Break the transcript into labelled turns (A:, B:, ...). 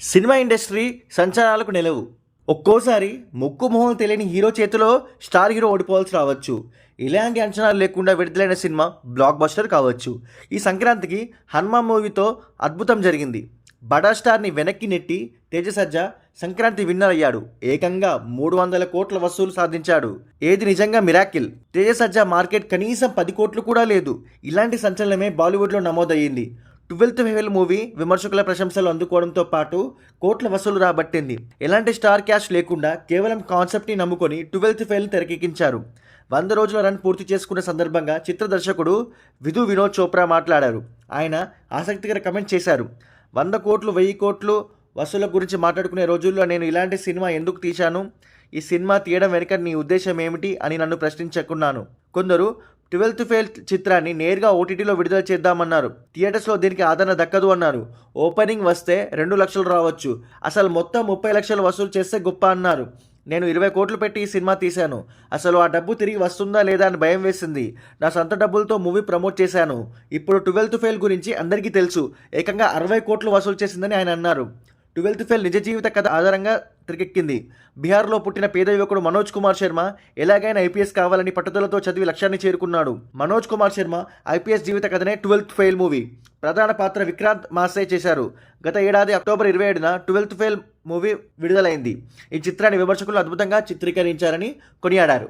A: Cinema industry సంచలనాలకు నిలవు. ఒక్కోసారి ముక్కు మొహం తెలియని హీరో చేతిలో స్టార్ హీరో ఓడిపోవాల్సి రావచ్చు. ఇలాంటి అంచనాలు లేకుండా విడుదలైన సినిమా బ్లాక్ బస్టర్ కావచ్చు. ఈ సంక్రాంతికి హనుమా మూవీతో అద్భుతం జరిగింది. బడా స్టార్ని వెనక్కి నెట్టి తేజసజ్జ సంక్రాంతి విన్నర్ అయ్యాడు. ఏకంగా మూడు వందల కోట్ల వసూలు సాధించాడు. ఏది నిజంగా మిరాకిల్? తేజసజ్జ మార్కెట్ కనీసం పది కోట్లు కూడా లేదు. ఇలాంటి సంచలనమే బాలీవుడ్లో నమోదయ్యింది. ట్వెల్త్ ఫెయిల్ మూవీ విమర్శకుల ప్రశంసలు అందుకోవడంతో పాటు కోట్ల వసూలు రాబట్టింది. ఎలాంటి స్టార్ క్యాష్ లేకుండా కేవలం కాన్సెప్ట్ని నమ్ముకొని ట్వెల్త్ ఫెయిల్ తెరకెక్కించారు. వంద రోజుల రన్ పూర్తి చేసుకున్న సందర్భంగా చిత్ర దర్శకుడు విధు వినోద్ చోప్రా మాట్లాడారు. ఆయన ఆసక్తికర కమెంట్ చేశారు. వంద కోట్లు వెయ్యి కోట్లు వసూల గురించి మాట్లాడుకునే రోజుల్లో నేను ఇలాంటి సినిమా ఎందుకు తీశాను? ఈ సినిమా తీయడం వెనుక నీ ఉద్దేశం ఏమిటి? అని నన్ను ప్రశ్నించుకున్నాను. కొందరు ట్వెల్త్ ఫెయిల్ చిత్రాన్ని నేరుగా ఓటీటీలో విడుదల చేద్దామన్నారు. థియేటర్స్లో దీనికి ఆదరణ దక్కదు అన్నారు. ఓపెనింగ్ వస్తే రెండు లక్షలు రావచ్చు. అసలు మొత్తం ముప్పై లక్షలు వసూలు చేస్తే గొప్ప అన్నారు. నేను ఇరవై కోట్లు పెట్టి ఈ సినిమా తీశాను. అసలు ఆ డబ్బు తిరిగి వస్తుందా లేదా అని భయం వేసింది. నా సొంత డబ్బులతో మూవీ ప్రమోట్ చేశాను. ఇప్పుడు ట్వెల్త్ ఫెయిల్ గురించి అందరికీ తెలుసు. ఏకంగా అరవై కోట్లు వసూలు చేసిందని ఆయన అన్నారు. ట్వెల్త్ ఫెయిల్ నిజ జీవిత కథ ఆధారంగా తెరకెక్కింది. బీహార్లో పుట్టిన పేద యువకుడు మనోజ్ కుమార్ శర్మ ఎలాగైనా ఐపీఎస్ కావాలని పట్టుదలతో చదివి లక్ష్యాన్ని చేరుకున్నాడు. మనోజ్ కుమార్ శర్మ ఐపీఎస్ జీవిత కథనే ట్వెల్త్ ఫెయిల్ మూవీ. ప్రధాన పాత్ర విక్రాంత్ మాసే చేశారు. గత ఏడాది అక్టోబర్ ఇరవై ఏడున ట్వెల్త్ ఫెయిల్ మూవీ విడుదలైంది. ఈ చిత్రాన్ని విమర్శకులు అద్భుతంగా చిత్రీకరించారని కొనియాడారు.